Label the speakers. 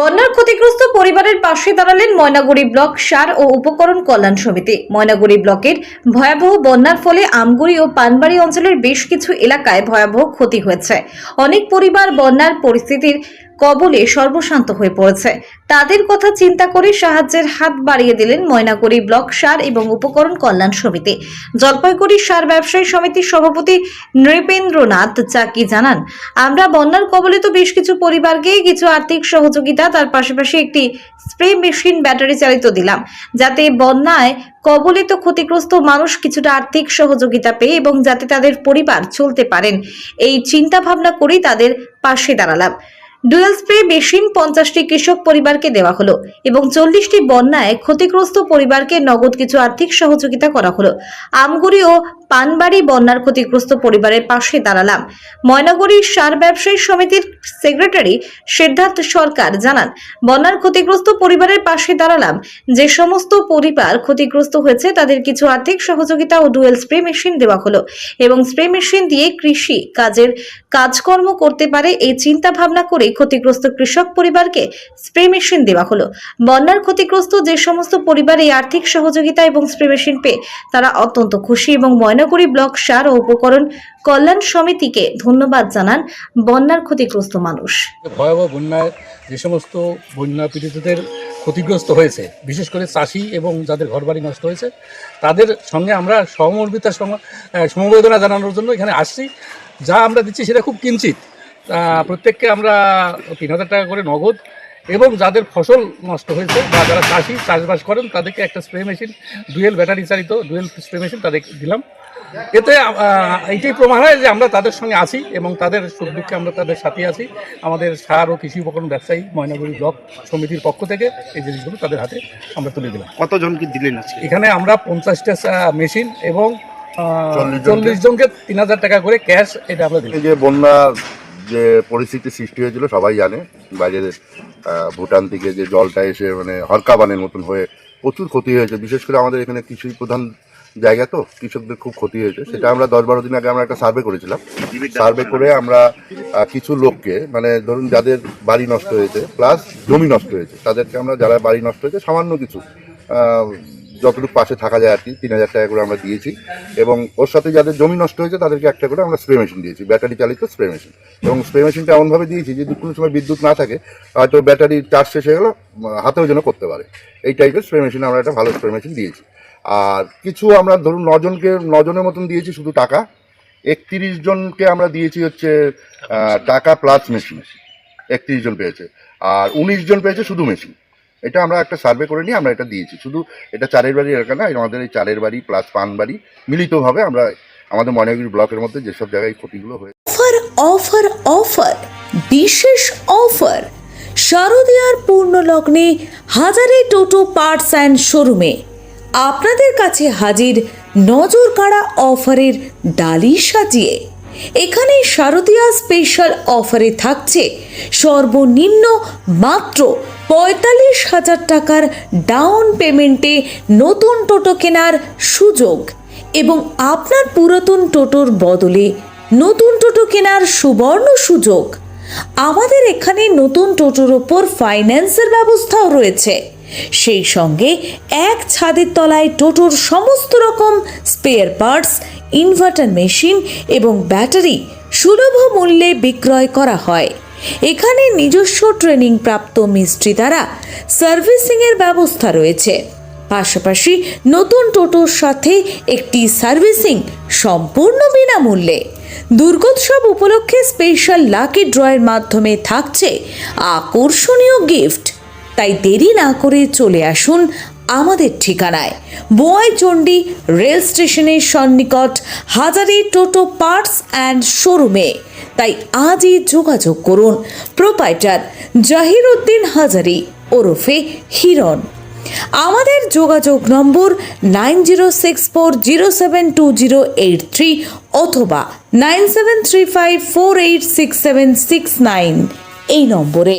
Speaker 1: বন্যার ক্ষতিগ্রস্ত পরিবারের পাশে দাঁড়ালেন ময়নাগুড়ি ব্লক সার ও উপকরণ কল্যাণ সমিতি। ময়নাগুড়ি ব্লকের ভয়াবহ বন্যার ফলে আমগুড়ি ও পানবাড়ি অঞ্চলের বেশ কিছু এলাকায় ভয়াবহ ক্ষতি হয়েছে। অনেক পরিবার বন্যার পরিস্থিতির কবলে সর্বশান্ত হয়ে পড়েছে। তাদের কথা চিন্তা করে সাহায্যের হাত বাড়িয়ে দিলেন ময়নাগুড়ি ব্লক সার এবং উপকরণ কল্যাণ সমিতি। জলপাইগুড়ি সার ব্যবসায়ী সমিতির সভাপতি নৃপেন্দ্রনাথ চাকি জানান, আমরা বন্যার কবলিত বেশ কিছু পরিবারকে কিছু আর্থিক সহযোগিতা, তার পাশাপাশি একটি স্প্রে মেশিন ব্যাটারি চালিত দিলাম। যাতে বন্যায় কবলিত ক্ষতিগ্রস্ত মানুষ কিছুটা আর্থিক সহযোগিতা পেয়ে এবং যাতে তাদের পরিবার চলতে পারেন। এই চিন্তা ভাবনা করেই তাদের পাশে দাঁড়ালাম। ডুয়েল স্প্রে মেশিন পঞ্চাশটি কৃষক পরিবারকে দেওয়া হলো এবং চল্লিশটি বন্যায় ক্ষতিগ্রস্ত পরিবারকে নগদ কিছু আর্থিক সহযোগিতা করা হলো। আমগুড়ি ও পানবাড়ি বন্যার ক্ষতিগ্রস্ত পরিবারের পাশে দাঁড়ালাম। ময়নাগুড়ি সার ব্যবসায়ী সমিতির সেক্রেটারি সিদ্ধার্থ সরকার জানান, বন্যার ক্ষতিগ্রস্ত পরিবারের পাশে দাঁড়ালাম। যে সমস্ত পরিবার ক্ষতিগ্রস্ত হয়েছে, তাদের কিছু আর্থিক সহযোগিতা ও ডুয়েল স্প্রে মেশিন দেওয়া হলো এবং স্প্রে মেশিন দিয়ে কৃষি কাজের কাজকর্ম করতে পারে এই চিন্তা ভাবনা করে ক্ষতিগ্রস্ত কৃষক পরিবারকে স্প্রে মেশিন দেওয়া হলো। বন্যার ক্ষতিগ্রস্ত যে সমস্ত পরিবার এই আর্থিক সহযোগিতা এবং স্প্রে মেশিন পেয়ে তারা অত্যন্ত খুশি এবং ময়নাগুড়ি ব্লক সার ও উপকরণ কল্যাণ সমিতিকে ধন্যবাদ জানান বন্যার ক্ষতিগ্রস্ত মানুষ।
Speaker 2: ভয়াবহ বন্যায় যে সমস্ত বন্যা পীড়িতদের ক্ষতিগ্রস্ত হয়েছে, বিশেষ করে চাষি এবং যাদের ঘরবাড়ি নষ্ট হয়েছে, তাদের সঙ্গে আমরা সহমর্মিতার সমবেদনা জানানোর জন্য এখানে আসছি। যা আমরা দিচ্ছি সেটা খুব কিঞ্চিত। প্রত্যেককে আমরা তিন হাজার টাকা করে নগদ এবং যাদের ফসল নষ্ট হয়েছে বা যারা চাষি চাষবাস করেন, তাদেরকে একটা স্প্রে মেশিন, ডুয়েল ব্যাটারি চালিত ডুয়েল স্প্রে মেশিন তাদের দিলাম। এতে এইটাই প্রমাণ হয় যে আমরা তাদের সঙ্গে আছি এবং তাদের সুখ দুঃখে আমরা তাদের সাথে আছি। আমাদের সার ও কৃষি উপকরণ ব্যবসায়ী ময়নাগুড়ি ব্লক সমিতির পক্ষ থেকে এই জিনিসগুলো তাদের হাতে আমরা তুলে দিলাম।
Speaker 3: কতজনকে দিলেন
Speaker 2: এখানে আমরা পঞ্চাশটা মেশিন এবং
Speaker 4: চল্লিশ জনকে-
Speaker 2: তিন হাজার টাকা করে ক্যাশ এটা আমরা দিলাম।
Speaker 4: এই যে বন্যা যে পরিস্থিতি সৃষ্টি হয়েছিল সবাই জানে বাইরের ভুটান থেকে যে জলটা এসে মানে হরকাবানের মতন হয়ে প্রচুর ক্ষতি হয়েছে। বিশেষ করে আমাদের এখানে কৃষি প্রধান জায়গা তো, কৃষকদের খুব ক্ষতি হয়েছে। সেটা আমরা দশ বারো দিন আগে আমরা একটা সার্ভে করেছিলাম। সার্ভে করে আমরা কিছু লোককে মানে ধরুন যাদের বাড়ি নষ্ট হয়েছে প্লাস জমি নষ্ট হয়েছে, তাদেরকে আমরা, যারা বাড়ি নষ্ট হয়েছে, সামান্য কিছু যতটুকু পাশে থাকা যায় আর কি, তিন হাজার টাকা করে আমরা দিয়েছি। এবং ওর সাথে যাদের জমি নষ্ট হয়েছে, তাদেরকে একটা করে আমরা স্প্রে মেশিন দিয়েছি ব্যাটারি চালিত স্প্রে মেশিন এবং স্প্রে মেশিনটা এমনভাবে দিয়েছি যদি কোনো সময় বিদ্যুৎ না থাকে, হয়তো ব্যাটারি চার্জ শেষ হয়ে গেলো, হাতেও যেন করতে পারে। এই টাইপের স্প্রে মেশিন আমরা একটা ভালো স্প্রে মেশিন দিয়েছি। আর কিছু আমরা ধরুন নজনকে, নজনের মতন দিয়েছি শুধু টাকা। একত্রিশ জনকে আমরা দিয়েছি হচ্ছে টাকা প্লাস মেশিন একত্রিশ জন পেয়েছে। আর উনিশ জন পেয়েছে শুধু মেশিন এটা আমরা একটা সার্ভে করে নিয়ে আমরা এটা দিয়েছি। শুধু এটা চারের বাড়ি এলাকা না আমাদের এই চারের বাড়ি প্লাস পান বাড়ি মিলিতভাবে আমরা আমাদের ময়নাগুড়ি ব্লকের মধ্যে যেসব জায়গায় ক্ষতিগুলো হয়েছে
Speaker 5: অফার অফার অফার বিশেষ অফার শারদীয়ার পূর্ণ লগ্নে হাজারে টোটো পার্টস অ্যান্ড শোরুমে আপনাদের কাছে হাজির নজর কাড়া অফারের ডালি সাজিয়ে। এখানে শারদীয়া স্পেশাল অফারে থাকছে সর্বনিম্ন মাত্র পঁয়তাল্লিশ হাজার টাকার ডাউন পেমেন্টে নতুন টোটো কেনার সুযোগ এবং আপনার পুরাতন টোটোর বদলে নতুন টোটো কেনার সুবর্ণ সুযোগ। আমাদের এখানে নতুন টোটোর ওপর ফাইন্যান্সের ব্যবস্থাও রয়েছে। সেই সঙ্গে এক ছাদের তলায় টোটোর সমস্ত রকম স্পেয়ার পার্টস ইনভার্টার মেশিন এবং ব্যাটারি সুলভ মূল্যে বিক্রয় করা হয়। এখানে নিজস্ব ট্রেনিং প্রাপ্ত মিস্ত্রি দ্বারা সার্ভিসিংয়ের ব্যবস্থা রয়েছে। পাশাপাশি নতুন টোটোর সাথে একটি সার্ভিসিং সম্পূর্ণ বিনামূল্যে। দুর্গোৎসব উপলক্ষে স্পেশাল লাকি ড্রয়ের মাধ্যমে থাকছে আকর্ষণীয় গিফট তাই দেরি না করে চলে আসুন আমাদের ঠিকানায়। বোয়াইচণ্ডী রেল স্টেশনের সন্নিকট হাজারি টোটো পার্টস অ্যান্ড শোরুমে। তাই আজই যোগাযোগ করুন। প্রোপাইটার জাহির উদ্দিন হাজারি ওরফে হিরণ। আমাদের যোগাযোগ number nine zero six four zero seven two zero eight three অথবা nine seven three five four eight six seven six nine এই নম্বরে।